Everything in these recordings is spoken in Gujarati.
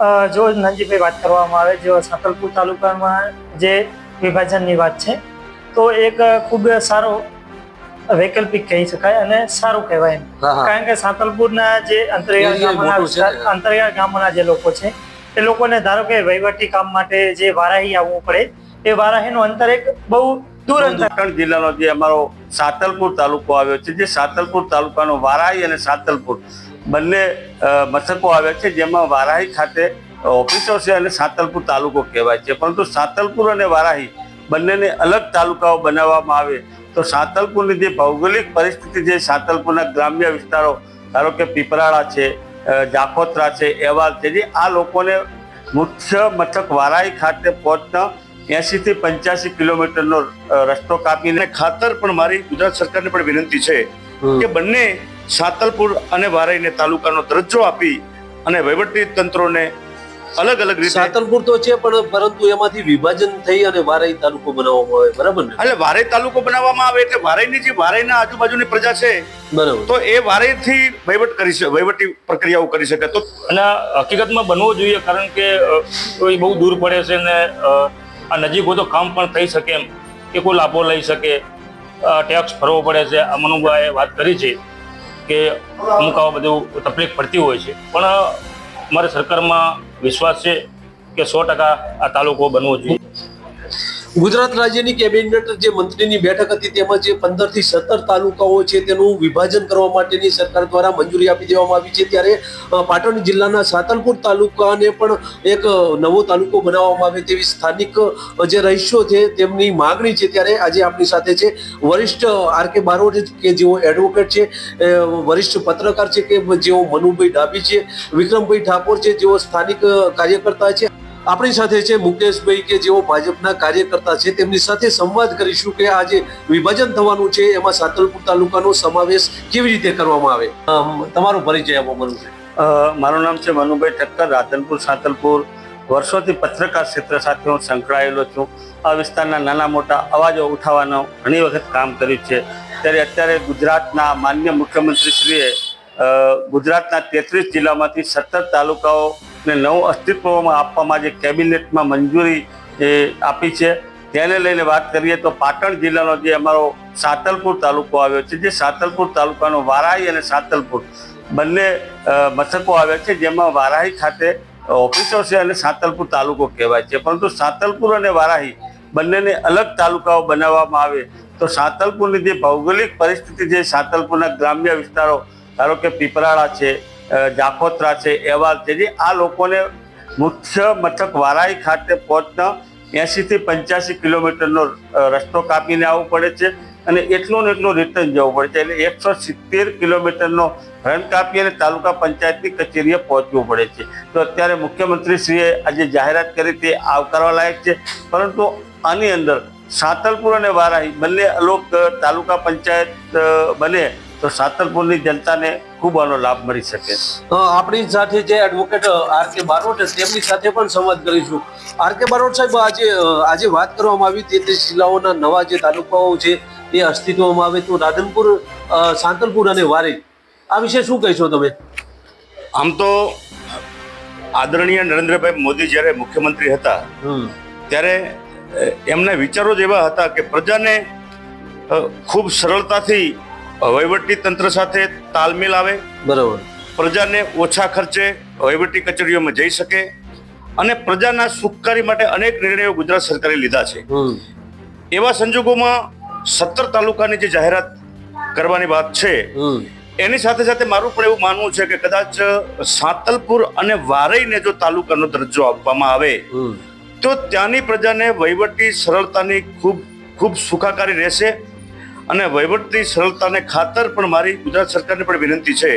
અ, જો નાનજીભાઈ વાત કરવામાં આવે જો સાંતલપુર તાલુકામાં જે વિભાજનની વાત છે તો એક ખૂબ સારો વૈકલ્પિક કહી શકાય અને સારું કહેવાય કારણ કે સાંતલપુરના જે અંતરિયાળ ગામોના અંતરિયાળ જે લોકો છે એ લોકોને ધારો કે વહીવટી કામ માટે જે વારાહી આવવું પડે એ વારાહીનું અંતર એક બહુ દૂર અંતર. પાટણ જિલ્લાનો જે અમારો સાતલપુર તાલુકો આવ્યો છે જે સાતલપુર તાલુકાનો વારાહી અને સાતલપુર. બંને મથકો આવ્યા છે જેમાં વારાહી ખાતે ઓફિસો છે અને સાતલપુર તાલુકો કહેવાય છે. પરંતુ સાતલપુર અને વારાહી બંનેને અલગ તાલુકાઓ બનાવવામાં આવે તો સાતલપુરની જે ભૌગોલિક પરિસ્થિતિ છે સાતલપુરના ગ્રામ્ય વિસ્તારો ધારો કે પીપરાળા છે અ, જાખોત્રા છે એવાલ છે જે આ લોકોને મુખ્ય મથક વારાહી ખાતે પહોંચતા એસી પંચ્યાસી કિલોમીટરનો રસ્તો કાપીને ખાતર પણ મારી ગુજરાત સરકારને પણ વિનંતી છે કે બંને સાતલપુર અને વારાઈને તાલુકાનો દરજ્જો આપી અને વહીવટી તંત્રોને અલગ અલગ રીતે સાતલપુર તો છે પણ પરંતુ એમાંથી વિભાજન થઈ અને વારાઈ તાલુકો બનાવવામાં આવે બરાબર ને? એટલે વારાઈ તાલુકો બનાવવામાં આવે એટલે વારાઈની જે વારાઈના આજુબાજુની પ્રજા છે બરાબર. તો એ વારાઈથી વહીવટ કરી શકે વહીવટી પ્રક્રિયાઓ કરી શકે. તો અને હકીકતમાં બનવું જોઈએ કારણ કે એ કોઈ બહુ દૂર પડે છે ને આ નજીક હોય તો કામ પણ થઈ શકે એમ કે કોઈ લાભો લઈ શકે ટેક્સ ભરવો પડે છે આ મનુભાઈએ વાત કરી છે. કે અમુક આવા બધું તકલીફ પડતી હોય છે. પણ અમારે સરકારમાં વિશ્વાસ છે કે સો ટકા આ તાલુકો બનવો જોઈએ. ગુજરાત રાજ્યની કેબિનેટ જે મંત્રીની બેઠક હતી તેમાં જે પંદરથી સત્તર તાલુકાઓ છે તેનું વિભાજન કરવા માટેની સરકાર દ્વારા મંજૂરી આપી દેવામાં આવી છે. ત્યારે પાટણ જિલ્લાના સાતલપુર તાલુકાને પણ એક નવો તાલુકો બનાવવામાં આવે તેવી સ્થાનિક જે રહીશો છે તેમની માગણી છે. ત્યારે આજે આપણી સાથે છે વરિષ્ઠ આર કે બારોટ કે જેઓ એડવોકેટ છે વરિષ્ઠ પત્રકાર છે કે જેઓ મનુભાઈ ડાભી છે, વિક્રમભાઈ ઠાકોર છે જેઓ સ્થાનિક કાર્યકર્તા છે. આપણી સાથે છે મુકેશભાઈ કે જેઓ ભાજપના કાર્યકર્તા છે, તેમની સાથે સંવાદ કરીશું કે આ જે વિભાજન થવાનું છે, એમાં સાતલપુર તાલુકાનો સમાવેશ કેવી રીતે કરવામાં આવે? તમારો પરિચય આપો મનુભાઈ મારું નામ છે મનુભાઈ ઠક્કર, રાધનપુર, સાતલપુર. વર્ષોથી પત્રકાર ક્ષેત્ર સાથે હું સંકળાયેલો છું. આ વિસ્તારના નાના મોટા અવાજો ઉઠાવવાનો ઘણી વખત કામ કર્યું છે. ત્યારે અત્યારે ગુજરાતના માન્ય મુખ્યમંત્રીશ્રીએ ગુજરાતના તેત્રીસ જિલ્લામાંથી સત્તર તાલુકાઓને નવું અસ્તિત્વમાં આપવામાં જે કેબિનેટમાં મંજૂરી એ આપી છે, તેને લઈને વાત કરીએ તો પાટણ જિલ્લાનો જે અમારો સાતલપુર તાલુકો આવ્યો છે, જે સાતલપુર તાલુકાનો વારાહી અને સાતલપુર બંને મથકો આવ્યા છે, જેમાં વારાહી ખાતે ઓફિસો છે અને સાતલપુર તાલુકો કહેવાય છે. પરંતુ સાતલપુર અને વારાહી બંનેને અલગ તાલુકાઓ બનાવવામાં આવે તો સાતલપુરની જે ભૌગોલિક પરિસ્થિતિ છે, સાતલપુરના ગ્રામ્ય વિસ્તારો, ધારો કે પીપરાળા છે અ, જાખોત્રા છે એવા તેથી આ લોકોને મુખ્ય મથક વારાઈ ખાતે પહોંચતા એંશીથી પંચ્યાસી કિલોમીટરનો રસ્તો કાપીને આવવું પડે છે અને એટલું ને એટલું રિટર્ન જવું પડે છે. એટલે એકસો સિત્તેર કિલોમીટરનો રન કાપી અને તાલુકા પંચાયતની કચેરીએ પહોંચવું પડે છે. તો અત્યારે મુખ્યમંત્રીશ્રીએ આજે જાહેરાત કરી તે આવકારવા લાયક છે. પરંતુ આની અંદર સાતલપુર અને વારાહી બંને અલોક તાલુકા પંચાયત બને તો સાતલપુરની જનતાને ખૂબ આનો લાભ મળી શકે. આપણી સાથે જે એડવોકેટ આર કે બારોટ છે, તેમની સાથે પણ સંવાદ કરીશું. આર કે બારોટ સાહેબ આજે આજે વાત કરવામાં આવી તે જિલ્લાઓના નવા જે તાલુકાઓ છે એ અસ્તિત્વમાં આવે તો રાધનપુર સાંતલપુર અને વારી આ વિશે શું કહેશો તમે? આમ તો આદરણીય નરેન્દ્રભાઈ મોદી જ્યારે મુખ્યમંત્રી હતા ત્યારે એમના વિચારો જ એવા હતા કે પ્રજાને ખૂબ સરળતાથી વહીવટી તંત્ર સાથે તાલમેલ આવે. બરાબર. પ્રજાને ઓછા ખર્ચે વહીવટી કચેરીઓમાં જઈ શકે અને પ્રજાના સુખકારી માટે અનેક નિર્ણયો ગુજરાત સરકારે લીધા છે. એવા સંજોગોમાં સત્તર તાલુકાની જે જાહેરાત કરવાની વાત છે એની સાથે સાથે મારું પણ એવું માનવું છે કે કદાચ સાતલપુર અને વારઈને જો તાલુકાનો દરજ્જો આપવામાં આવે તો ત્યાંની પ્રજાને વહીવટી સરળતાની ખૂબ ખૂબ સુખાકારી રહેશે અને વહીવટની સરળતાને ખાતર પણ મારી ગુજરાત સરકારને પણ વિનંતી છે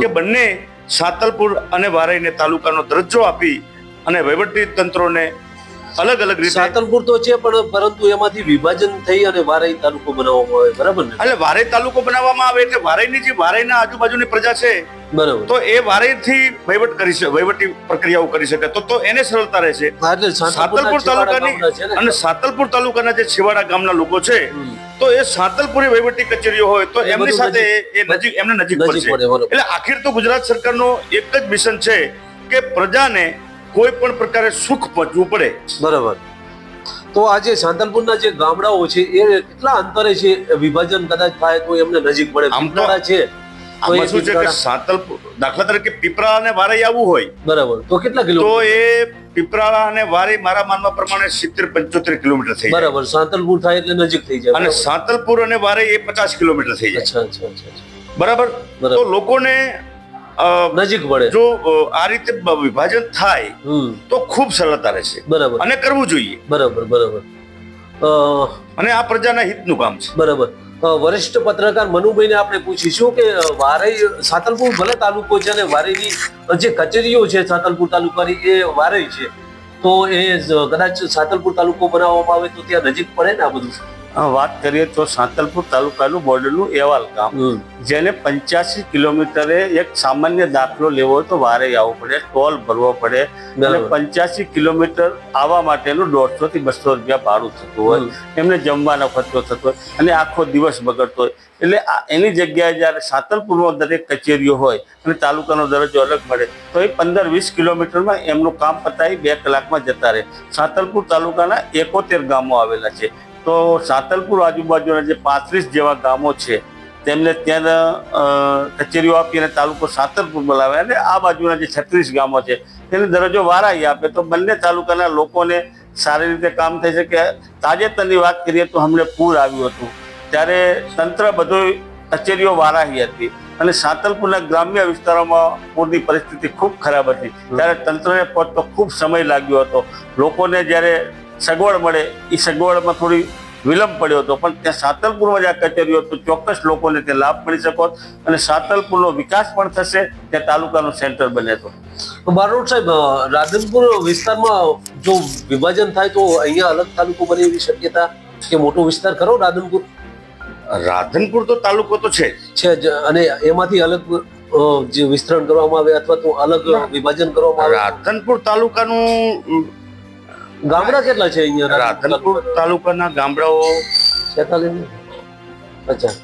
કે બંને સાતલપુર અને વારાઈને તાલુકાનો દરજ્જો આપી અને વહીવટી તંત્રોને અલગ અલગ રીતે. સાતલપુર તો છે પણ પરંતુ એમાંથી વિભાજન થઈ અને વારાઈ તાલુકો બનાવવામાં આવે બરાબર ને? એટલે વારાઈ તાલુકો બનાવવામાં આવે એટલે વારાઈની જે વારાઈના આજુબાજુની પ્રજા છે બરાબર. તો એ વારાઈથી વહીવટ કરી શકે વહીવટી પ્રક્રિયાઓ કરી શકે. તો તો એને સરળતા રહેશે. સાતલપુર તાલુકાની? અને સાતલપુર તાલુકાના જે છેવાડા ગામના લોકો છે તો એ સાતલપુરી વહીવટી કચેરીઓ હોય તો એમની સાથે એ નજીક એમને નજીક નજીક પડશે. એટલે આખિર તો ગુજરાત સરકારનો એક જ મિશન છે કે પ્રજાને કોઈ પણ પ્રકારે સુખ પચવું પડે. બરાબર. તો આજે સાંતલપુરના જે ગામડાઓ છે એ કેટલા અંતરે છે? વિભાજન કદાચ થાય તો એમને નજીક પડે. પીપળા છે આમાં શું છે કે સાંતલપુર દાખલા તરીકે પીપળા અને વારઈ આવવું હોય. બરાબર. તો કેટલા તો એ પીપળા અને વારી મારા માનવા પ્રમાણે સિત્તેર પંચોતેર કિલોમીટર થઈ બરાબર. સાંતલપુર થાય એટલે નજીક થઈ જાય. અને. સાંતલપુર અને વારે એ પચાસ કિલોમીટર થઈ જાય. અચ્છા અચ્છા. બરાબર. તો લોકોને નજીક પડે જો આ રીતે વિભાજન થાય તો ખૂબ સરળતા રહેશે. બરાબર. અને કરવું જોઈએ. બરાબર બરાબર. અને આ પ્રજાના હિતનું કામ છે. બરાબર. વરિષ્ઠ પત્રકાર મનુભાઈને આપણે પૂછીશું કે વારઈ સાતલપુર ભલે તાલુકો છે અને વારઈની જે કચેરીઓ છે સાતલપુર તાલુકાની એ વારઈ છે તો એ કદાચ સાતલપુર તાલુકો બનાવવામાં આવે તો ત્યાં નજીક પડે ને આ બધું? વાત કરીએ તો સાંતલપુર તાલુકાનું બોર્ડરનું એવાલ ગામ. જેને પંચ્યાસી કિલોમીટરે એક સામાન્ય દાખલો લેવો હોય તો વારે આવવું પડે ટોલ ભરવો પડે. અને પંચ્યાસી કિલોમીટર આવવા માટેનું દોઢસો થી બસો રૂપિયા ભાડું થતું હોય. એમને જમવાનો ખર્ચો થતો હોય અને આખો દિવસ બગડતો હોય. એટલે આ- એની જગ્યાએ જ્યારે સાંતલપુરમાં દરેક કચેરીઓ હોય અને તાલુકાનો દરજ્જો અલગ મળે તો એ પંદર વીસ કિલોમીટરમાં એમનું કામ પતાવી બે કલાકમાં જતા રહે. સાંતલપુર તાલુકાના એકોતેર ગામો આવેલા છે. તો સાતલપુર આજુબાજુના જે પાંત્રીસ જેવા ગામો છે, તેમને ત્યાં કચેરીઓ આપી અને તાલુકો સાતલપુર બોલાવે અને આ બાજુના જે છત્રીસ ગામો છે, તેને દરજ્જો વારાઈ આપે. તો બંને તાલુકાના લોકોને સારી રીતે કામ થઈ શકે તાજેતરની વાત કરીએ તો હમણે પૂર આવ્યું હતું. ત્યારે તંત્ર બધું કચેરીઓ વારાહી હતી અને સાંતલપુરના ગ્રામ્ય વિસ્તારોમાં પૂરની પરિસ્થિતિ ખૂબ ખરાબ હતી. ત્યારે તંત્રને પહોંચતો ખૂબ સમય લાગ્યો હતો. લોકોને જ્યારે સગવડ મળે એ સગવડમાં થોડી વિલંબ પડ્યો હતો. પણ ત્યાં સાતલપુરમાં જે આ કચેરીઓ તો ચોક્કસ લોકોને તે લાભ મળી શકો અને સાતલપુરનો વિકાસ પણ થશે. ત્યાં તાલુકાનું સેન્ટર બને તો. બારોટ સાહેબ રાધનપુર વિસ્તારમાં જો વિભાજન થાય તો અહીંયા અલગ તાલુકો બને એવી શક્યતા કે મોટો વિસ્તાર ખરો રાધનપુર? રાધનપુર તો તાલુકો તો છે. છે અને એમાંથી અલગ જે વિસ્તરણ કરવામાં આવે અથવા તો અલગ વિભાજન કરવામાં આવે? રાધનપુર તાલુકાનું ગામડા કેટલા છે અહીંયા રાધનપુર તાલુકાના ગામડાઓ છેતાલીસ પચાસ.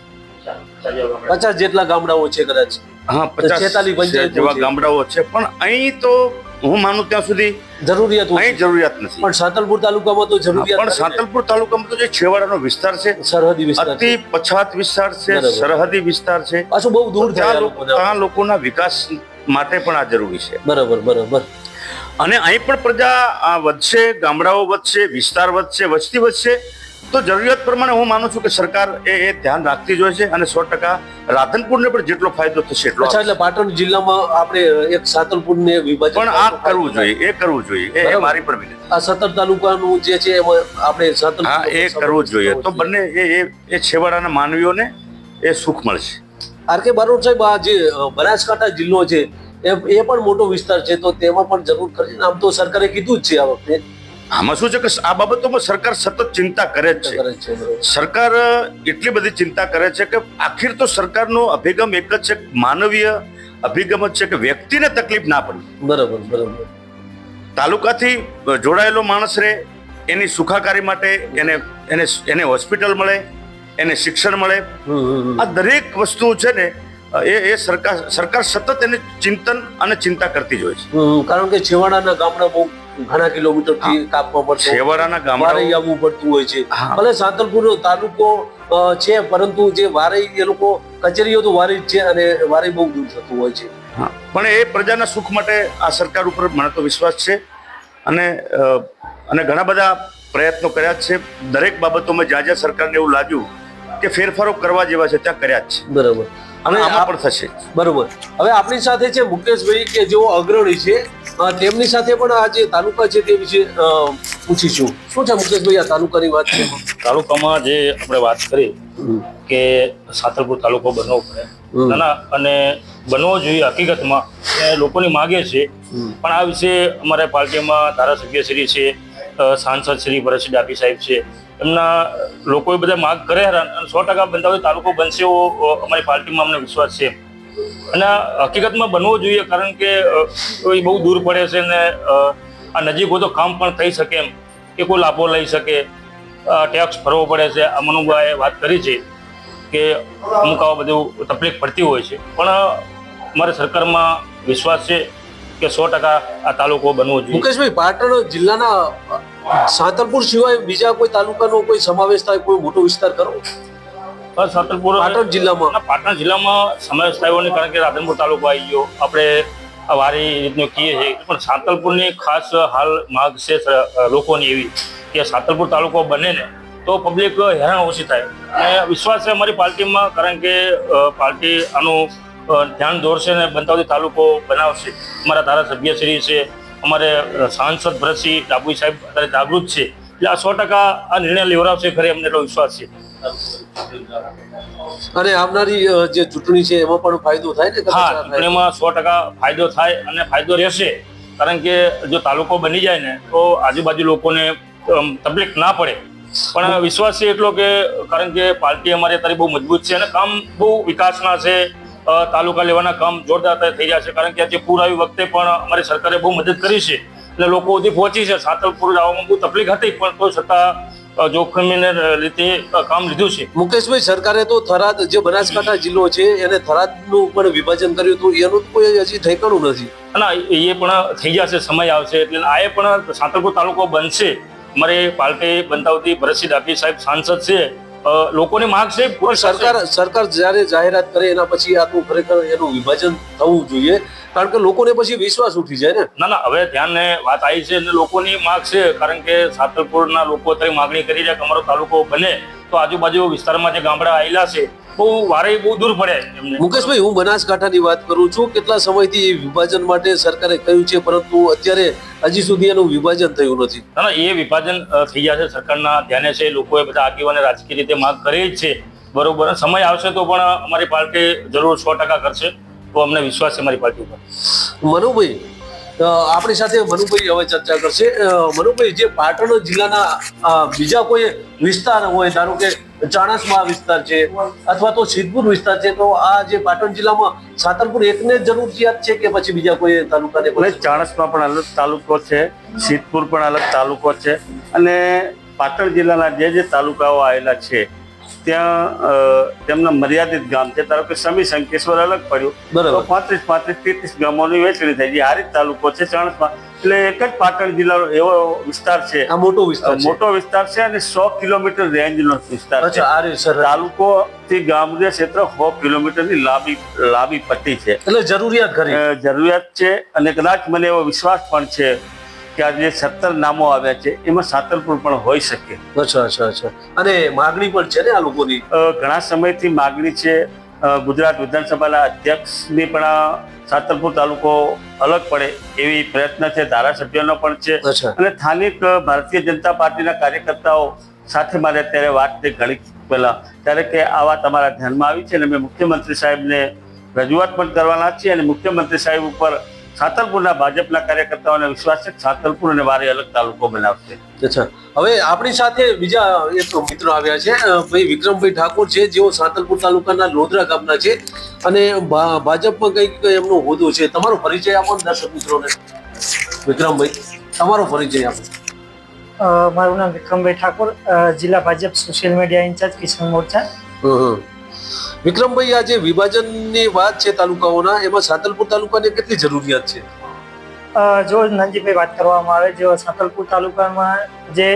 પચાસ જેટલા ગામડાઓ છે કદાચ. હા પચાસ જેવા ગામડાઓ છે. પણ અહીં તો હું માનું ત્યાં સુધી જરૂરિયાત અહીં જરૂરિયાત નથી. પણ સાતલપુર તાલુકામાં તો જરૂરિયાત પણ સાતલપુર તાલુકામાં તો જે છેવાડાનો વિસ્તાર છે સરહદી વિસ્તાર અતિ પછાત વિસ્તાર છે સરહદી વિસ્તાર છે. પાછું બહુ દૂર. ત્યાં લોકોના વિકાસ માટે પણ આ જરૂરી છે. બરાબર બરાબર. અને અહીં પણ પ્રજા આ વધશે ગામડાઓ વધશે વિસ્તાર વધશે વસ્તી વધશે. તો જરૂરિયાત પ્રમાણે હું માનું છું કે સરકાર એ એ ધ્યાન રાખતી જ હોય છે અને સો ટકા રાધનપુરને પણ જેટલો ફાયદો થશે એટલો એટલે પાટણ જિલ્લામાં આપણે એક સાતલપુર ને વિભાજન પણ આ કરવું જોઈએ એ કરવું જોઈએ એ- મારી પણ વિનંતી આ સતર તાલુકાનું જે છે એમાં આપણે સાતલપુર હા એ કરવું જોઈએ. તો બંને એ એ એ છેવાડાના માનવીઓને એ સુખ મળશે. આર કે બારોટ સાહેબ આ જે બનાસકાંઠા જિલ્લો છે એ એ પણ મોટો વિસ્તાર છે તો તેમાં પણ જરૂર કરીને આમ તો સરકારે કીધું જ છે આ વખતે. આમાં શું છે કે આ બાબતોમાં સરકાર સતત ચિંતા કરે જ છે. સરકાર એટલી બધી ચિંતા કરે છે કે આખીર તો સરકારનો અભિગમ એક જ છે માનવીય અભિગમ જ છે કે વ્યક્તિને તકલીફ ના પડે બરાબર બરાબર. તાલુકાથી જોડાયેલો માણસ રહે એની સુખાકારી માટે એને એને એને હોસ્પિટલ મળે એને શિક્ષણ મળે. આ દરેક વસ્તુ છે ને એ એ સરકાર સરકાર સતત એને ચિંતન અને ચિંતા કરતી જ હોય છે. કારણ કે છેવાડાના ગામડા બહુ ઘણા કિલોમીટરથી કાપવા પડશે છેવાડાના ગામડા આવવું પડતું હોય છે. ભલે સાતલપુર તાલુકો છે પરંતુ જે વારઈ એ લોકો કચેરીઓ તો વારઈ છે અને વારઈ બહુ દૂર થતું હોય છે. પણ એ પ્રજાના સુખ માટે આ સરકાર ઉપર મને તો વિશ્વાસ છે. અને અને ઘણા બધા પ્રયત્નો કર્યા જ છે. દરેક બાબતોમાં જ્યાં જ્યાં સરકારને એવું લાગ્યું કે ફેરફારો કરવા જેવા છે ત્યાં કર્યા જ છે. બરાબર. અને આમાં પણ થશે. બરોબર. હવે આપણી સાથે છે મુકેશભાઈ કે જેઓ અગ્રણી છે. તેમની સાથે પણ આ જે તાલુકા છે તે વિશે પૂછીશું. શું છે મુકેશભાઈ આ તાલુકાની વાત છે? તાલુકામાં જે આપણે વાત કરી કે સાતરપુર તાલુકો બનવો પડે. અને બનવો જોઈએ હકીકતમાં. લોકોની માગે છે. પણ આ વિશે અમારા પાર્ટીમાં ધારાસભ્ય શ્રી છે સાંસદ શ્રી ભરતસિંહ ડાભી સાહેબ છે. એમના લોકોએ બધા માગ કરે અને સો ટકા બનતા હોય તાલુકો બનશે એવો અમારી પાર્ટીમાં અમને વિશ્વાસ છે. અને હકીકતમાં બનવો જોઈએ કારણ કે એ બહુ દૂર પડે છે ને આ નજીક હોય તો કામ પણ થઈ શકે એમ, કે કોઈ લાભો લઈ શકે. ટેક્સ ભરવો પડે છે. આ મનુભાઈએ વાત કરી છે કે અમુક આવા બધું તકલીફ પડતી હોય છે. પણ અમારે સરકારમાં વિશ્વાસ છે. કે સો ટકા આ તાલુકો બનવો જોઈએ. મુકેશભાઈ પાટણ જિલ્લાના સાતલપુર સિવાય બીજા કોઈ તાલુકાનો કોઈ સમાવેશ થાય કોઈ મોટો વિસ્તાર કરો સાતલપુર પાટણ જિલ્લામાં. પાટણ જિલ્લામાં સમાવેશ થયો નહીં કારણ કે રાધનપુર તાલુકો આવી ગયો. આપણે વારી રીતનું કહીએ છીએ. પણ સાંતલપુરની ખાસ હાલ માગ છે લોકોની એવી કે સાંતલપુર તાલુકો બને ને તો પબ્લિક હેરાન ઓછી થાય. અને વિશ્વાસ છે અમારી પાર્ટીમાં કારણ કે પાર્ટી આનું ધ્યાન દોરશે અને બનતાવતી તાલુકો બનાવશે. અમારા ધારાસભ્યશ્રી છે અમારે સાંસદ ભરતસિંહ ડાબુઈ સાહેબ અત્યારે જાગૃત છે. એટલે આ સો ટકા આ નિર્ણય લેવડાવશે ખરે અમને એટલો વિશ્વાસ છે. અને આવનારી જે ચૂંટણી છે એમાં પણ ફાયદો થાય ને? હા ચૂંટણીમાં સો ટકા ફાયદો થાય અને ફાયદો રહેશે. કારણ કે જો તાલુકો બની જાય ને તો આજુબાજુ લોકોને તકલીફ ના પડે. પણ વિશ્વાસ છે એટલો કે કારણ કે પાર્ટી અમારી અત્યારે બહુ મજબૂત છે અને કામ બહુ વિકાસના છે. તાલુકા લેવાના કામ જોરદાર થઈ રહ્યા છે. કારણ કે આજે પૂર આવી વખતે પણ અમારી સરકારે બહુ મદદ કરી છે. એટલે લોકો સુધી પહોંચી છે. સાતલપુર જવામાં બહુ તકલીફ હતી પણ તો છતાં જોખમીને લીધે કામ લીધું છે. મુકેશભાઈ સરકારે તો થરાદ જે બનાસકાંઠા જિલ્લો છે એને થરાદનું પણ વિભાજન કર્યું હતું. એનું કોઈ હજી ઠેકાણું નથી. ના એ પણ થઈ જશે સમય આવશે. એટલે આ પણ સાતલપુર તાલુકો બનશે. અમારે પાર્ટી બનતાવતી ભરતસિંહ ડાભી સાહેબ સાંસદ છે. લોકોની માંગ છે સરકાર સરકાર. જ્યારે જાહેરાત કરે એના પછી આ તો ખરેખર એનું વિભાજન થવું જોઈએ. કારણ કે લોકોને પછી વિશ્વાસ ઉઠી જાય ને. ના ના હવે ધ્યાન વાત આવી છે અને લોકોની માંગ છે. કારણ કે સાતલપુરના લોકો અત્યારે માગણી કરી રહ્યા કે અમારો તાલુકો બને. તો આજુબાજુ વિસ્તારમાં જે ગામડા આવેલા છે બહુ વારે બહુ દૂર પડે મુકેશભાઈ હું બનાસકાંઠાની વાત કરું છું. કેટલા સમયથી વિભાજન માટે સરકારે કહ્યું છે પરંતુ અત્યારે હજી સુધી એનું વિભાજન થયું નથી. ના એ વિભાજન થઈ થઈ જશે સરકારના ધ્યાને છે લોકોએ બધા આગેવાને રાજકીય રીતે માંગ કરી જ છે. બરોબર સમય આવશે તો પણ અમારી પાર્ટી જરૂર સો ટકા કરશે. તો અમને વિશ્વાસ છે અમારી પાર્ટી ઉપર. મનુભાઈ આપણી સાથે મનુભાઈ હવે ચર્ચા કરશે. મનુભાઈ જે પાટણ જિલ્લાના બીજા કોઈ વિસ્તાર હોય ધારો કે ચાણસ્મા વિસ્તાર છે અથવા તો સિદ્ધપુર વિસ્તાર છે તો આ જે પાટણ જિલ્લામાં સાતરપુર એકને જરૂરિયાત છે કે પછી બીજા કોઈ તાલુકાને ચાણસમા પણ પણ અલગ તાલુકો છે સિદ્ધપુર પણ અલગ તાલુકો છે અને પાટણ જિલ્લાના જે જે તાલુકાઓ આવેલા છે ત્યાં તેમના મર્યાદિત ગામ છે. ધારો કે સમી શંકેશ્વર અલગ પડ્યું બરાબર. પાંત્રીસ પાંત્રીસ તેત્રીસ ગામોની વહેંચણી થઈ આ રીત તાલુકો છે ચાણસ્મા. એટલે એક જ પાટણ જિલ્લાનો એવો વિસ્તાર છે. આ મોટો વિસ્તાર મોટો વિસ્તાર છે અને સો કિલોમીટર રેન્જનો વિસ્તાર છે. તાલુકો થી ગામનું ક્ષેત્ર સો કિલોમીટરની લાંબી લાંબી પટ્ટી છે. એટલે જરૂરિયાત જરૂરિયાત છે અને કદાચ મને એવો વિશ્વાસ પણ છે. કે આ જે સત્તર નામો આવ્યા છે એમાં સાતલપુર પણ હોઈ શકે. અચ્છા અચ્છા અચ્છા. અને માગણી પણ છે ને આ લોકોની? ઘણા સમયથી માગણી છે. ગુજરાત વિધાનસભાના અધ્યક્ષની પણ સાતરપુર તાલુકો અલગ પડે એવી પ્રયત્ન છે ધારાસભ્યનો પણ છે. અને સ્થાનિક ભારતીય જનતા પાર્ટીના કાર્યકર્તાઓ સાથે મારે અત્યારે વાત થઈ ઘણી પહેલા. ત્યારે કે આ વાત અમારા ધ્યાનમાં આવી છે અને મેં મુખ્યમંત્રી સાહેબને રજૂઆત પણ કરવાના છીએ અને મુખ્યમંત્રી સાહેબ ઉપર સાતલપુરના ભાજપના કાર્યકર્તાઓને વિશ્વાસ છે છાતલપુર સાતલપુર અને વારે અલગ તાલુકો બનાવશે. અચ્છા. હવે આપણી સાથે બીજા એક મિત્રો આવ્યા છે ભાઈ વિક્રમભાઈ ઠાકોર છે જેઓ સાતલપુર તાલુકાના લોધરા ગામના છે અને ભા- ભાજપમાં કંઈક એમનો હોદ્દો છે. તમારો પરિચય આપો ને દર્શક મિત્રોને. વિક્રમભાઈ તમારો પરિચય આપો. મારું નામ વિક્રમભાઈ ઠાકોર જિલ્લા Bhajap social media incharge Kisan Morcha. હં, હં. વિક્રમભાઈ આ જે વિભાજનની વાત છે તાલુકાઓના એમાં સાંતલપુર તાલુકાને કેટલી જરૂરિયાત છે? જો નાનજીભાઈ વાત કરવામાં આવે જો સાંતલપુર તાલુકામાં જે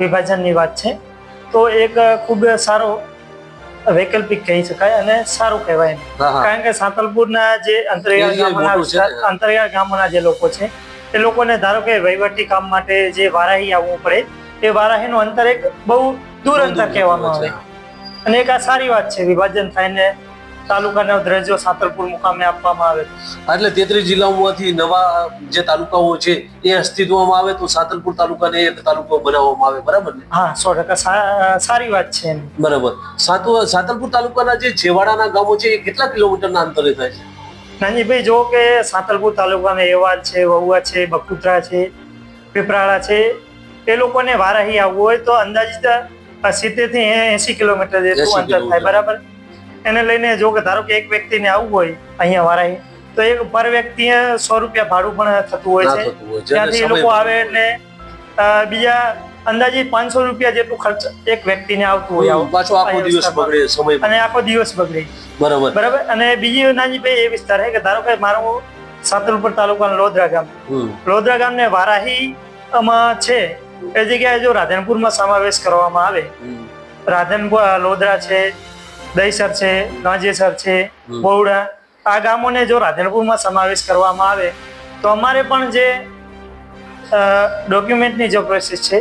વિભાજનની વાત છે તો એક ખૂબ સારો વૈકલ્પિક કહી શકાય અને સારું કહેવાય કારણ કે સાંતલપુરના જે અંતરિયાળ ગામના અંતરિયાળ ગામના જે લોકો છે એ લોકોને ધારો કે વહીવટી કામ માટે જે વારાહી આવવું પડે એ વારાહીનું અંતર એક બહુ દૂર અંતર કહેવામાં આવે. અને એક આ સારી વાત છે વિભાજન થઈને તાલુકાનો દરજ્જો સાતરપુર મુકામે આપવામાં આવે. એટલે તેત્રીસ જિલ્લાઓમાંથી નવા જે તાલુકાઓ છે એ અસ્તિત્વમાં આવે તો સાતરપુર તાલુકાને એક તાલુકો બનાવવામાં આવે બરાબર ને? હા સો ટકા સારી વાત છે બરાબર. સાતુ સાંતલપુર તાલુકાના જે છેવાડાના ગામો છે એ કેટલા કિલોમીટરના અંતરે થાય છે? નાનજીભાઈ જો કે સાતરપુર તાલુકામાં એવાલ છે વહુવા છે બકુત્રા છે પીપરાળા છે એ લોકોને વારાહી આવવું હોય તો અંદાજિત સિત્તેરથી એસી કિલોમીટર જેટલું અંતર થાય બરાબર? એને લઈને જો કે ધારો કે એક વ્યક્તિને આવવું હોય અહીંયા વારાહી તો એક પર વ્યક્તિએ સો રૂપિયા ભાડું પણ થતું હોય છે. ત્યાંથી એ લોકો આવે એટલે બીજા અંદાજે પાંચસો રૂપિયા જેટલું ખર્ચ એક વ્યક્તિને આવતું હોય પાછો આખો દિવસ બગડે સમય અને આખો દિવસ બગડે. બરાબર. બરાબર? અને બીજી નાની ભાઈ એ વિસ્તાર છે કે ધારો કે મારો સાતલપુર તાલુકાના લોધરા ગામ. લોધરા ગામને વારાહી માં છે. એ જગ્યાએ જો રાધનપુરમાં સમાવેશ કરવામાં આવે રાધનપુર લોધરા છે દહીસર છે ગાંજેસર છે બહુડા આ ગામોને જો રાધનપુરમાં સમાવેશ કરવામાં આવે તો અમારે પણ જે ડોક્યુમેન્ટની જે પ્રોસેસ છે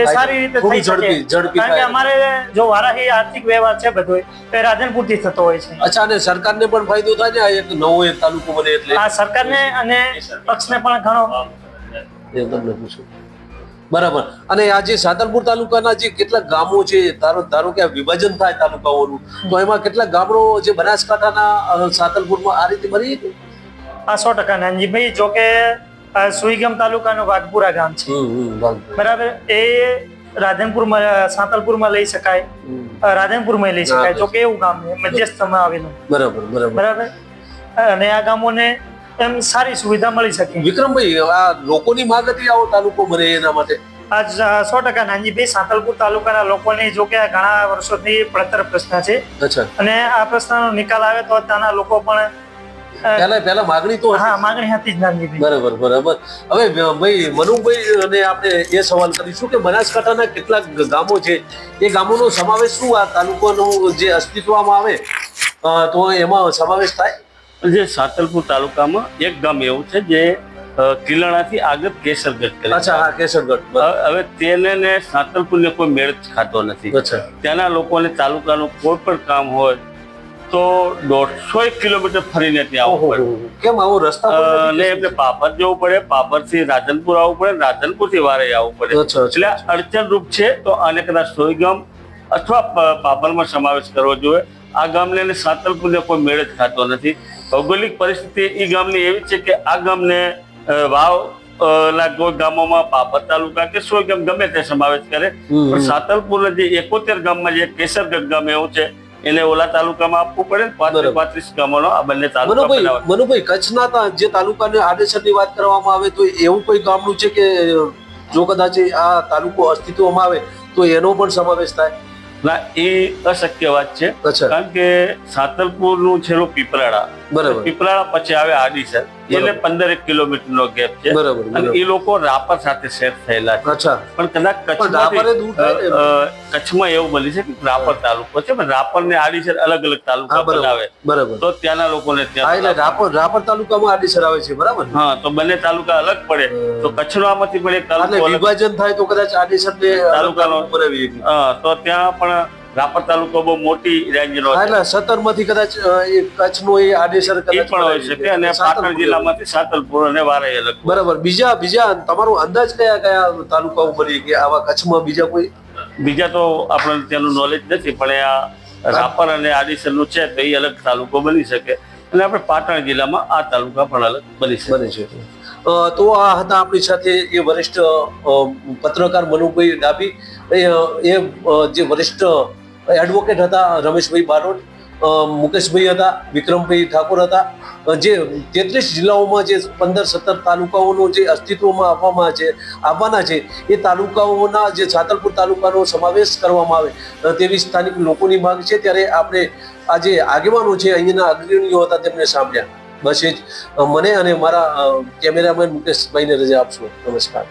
એ સારી રીતે થઈ શકે. કારણ કે અમારે જો વારાહી આર્થિક વ્યવહાર છે બધો એ રાધનપુરથી થતો હોય છે. અચ્છા અને સરકારને પણ ફાયદો થાય ને? એક નવો એક તાલુકો બને એટલે. આ સરકારને અને પક્ષને પણ ઘણો એ તમને પૂછું. બરાબર. અને આ જે સાતલપુર તાલુકાના જે કેટલા ગામો છે ધારો ધારો કે વિભાજન થાય તાલુકાઓનું તો એમાં કેટલા ગામડો જે બનાસકાંઠાના સાતલપુરમાં આ રીતે બની? આ સો ટકા નાનજીભાઈ જો કે સુઈગમ તાલુકાનું વાઘપુરા ગામ છે. બરાબર. એ રાધનપુરમાં સાંતલપુરમાં લઈ શકાય. રાધનપુરમાં લઈ શકાય. જો કે એવું ગામ છે મધ્યસ્થમાં આવેલું. બરાબર બરાબર. બરાબર? અને આ ગામોને એમ સારી સુવિધા મળી શકે. વિક્રમભાઈ આ લોકોની માંગ હતી આવો તાલુકો બને એના માટે? આજ સો ટકા નાનજીભાઈ સાંતલપુર તાલુકાના લોકોની જો કે ઘણા વર્ષોથી પડતર પ્રશ્ન છે. અને આ પ્રશ્નનો નિકાલ આવે તો ત્યાંના લોકો પણ પહેલા પહેલા માગણી તો હા માંગણી હતી જ નાનજીભાઈ બરાબર બરાબર. હવે ભાઈ મનુભાઈ અને આપણે એ સવાલ કરીશું કે બનાસકાંઠાના કેટલાક ગામો છે એ ગામોનો સમાવેશ શું આ તાલુકાનું જે અસ્તિત્વમાં આવે? તો એમાં સમાવેશ થાય? જે સાતલપુર તાલુકામાં એક ગામ એવું છે જે કિલાણાથી આગળ કેસરગઢ કરે અચ્છા હા કેસરગઢ. હવે તેને ને સાતલપુરને કોઈ મેળ ખાતો નથી. અચ્છા. ત્યાંના લોકોને તાલુકાનું કોઈ પણ કામ હોય તો દોઢસો કિલોમીટર ફરીને ત્યાં આવવું પડે. કેમ આવું રસ્તા અને એમને પાપર જવું પડે પાપરથી રાધનપુર આવવું પડે રાધનપુરથી વારે આવવું પડે. એટલે અડચણ રૂપ છે તો આને કદાચ સોયગામ અથવા પાપરમાં સમાવેશ કરવો જોઈએ. આ ગામને સાતલપુરને કોઈ મેળ જ ખાતો નથી. ભૌગોલિક પરિસ્થિતિ એ ગામની એવી છે કે આ ગામને વાવ લાગો ના કોઈ ગામોમાં પાપર તાલુકા કે સોયગામ ગમે તે સમાવેશ કરે. પણ. સાતલપુરના જે એકોતેર ગામમાં જે કેસરગઢ ગામ એવું છે એને ઓલા તાલુકામાં આપવું પડે પાંત્રીસ. પાંત્રીસ ગામોનો આ બંને તાલુકા મનુભાઈ કચ્છના જે તાલુકાને આડેસરની વાત કરવામાં આવે તો એવું કોઈ ગામનું છે કે જો કદાચ આ તાલુકો અસ્તિત્વમાં આવે તો એનો પણ સમાવેશ થાય? ના એ અશક્ય વાત છે. કારણ કે સાતલપુરનું છેલ્લું પીપરાળા બરાબર. પીપળાળા પછી આવે આડીસર એટલે. પંદર એક કિલોમીટર નો ગેપ છે. બરાબર અને એ લોકો રાપર સાથે સેટ થયેલા છે. અચ્છા. પણ કદાચ? કચ્છમાં એવું બની છે કે રાપર તાલુકો છે પણ રાપર ને આડીસર અલગ અલગ તાલુકા બનાવે. બરાબર. તો ત્યાંના લોકોને ને ત્યાં રાપર રાપર તાલુકામાં આડીસર આવે છે બરાબર હા તો બંને તાલુકા અલગ પડે. તો કચ્છનો આમાંથી પણ એક તાલુકો વિભાજન થાય તો કદાચ આડીસર ને તાલુકાનો- તો ત્યાં પણ રાપર તાલુકો બહુ મોટી રેન્જનો છે. એટલે સત્તરમાંથી કદાચ એ કચ્છનો એ આડેસર કદાચ પણ હોઈ શકે અને પાટણ જિલ્લામાંથી સાતલપુર અને વારાઈ અલગ બરાબર. બીજા બીજા તમારો અંદાજ કયા કયા તાલુકાઓ બની કે આવા કચ્છમાં બીજા કોઈ? બીજા તો આપણને તેનું નોલેજ નથી પણ આ રાપર અને આડીસરનું છે તો એ અલગ તાલુકો બની શકે. અને આપણે પાટણ જિલ્લામાં આ તાલુકા પણ અલગ બની શકે. બને છે તો આ હતા આપણી સાથે એ વરિષ્ઠ પત્રકાર મનુભાઈ ડાભી. એ જે વરિષ્ઠ એડવોકેટ હતા, રમેશભાઈ બારોટ મુકેશભાઈ હતા, વિક્રમભાઈ ઠાકોર હતા. જે તેત્રીસ જિલ્લાઓમાં જે પંદર સત્તર તાલુકાઓનો જે અસ્તિત્વમાં આપવામાં છે, આવવાના છે, એ તાલુકાઓના જે છાતરપુર તાલુકાનો સમાવેશ કરવામાં આવે તેવી સ્થાનિક લોકોની માંગ છે. ત્યારે આપણે આ જે આગેવાનો છે, અહીંના અગ્રણીઓ હતા, તેમને સાંભળ્યા. બસ એ જ. મને અને મારા કેમેરામેન મુકેશભાઈને રજા આપશો. નમસ્કાર.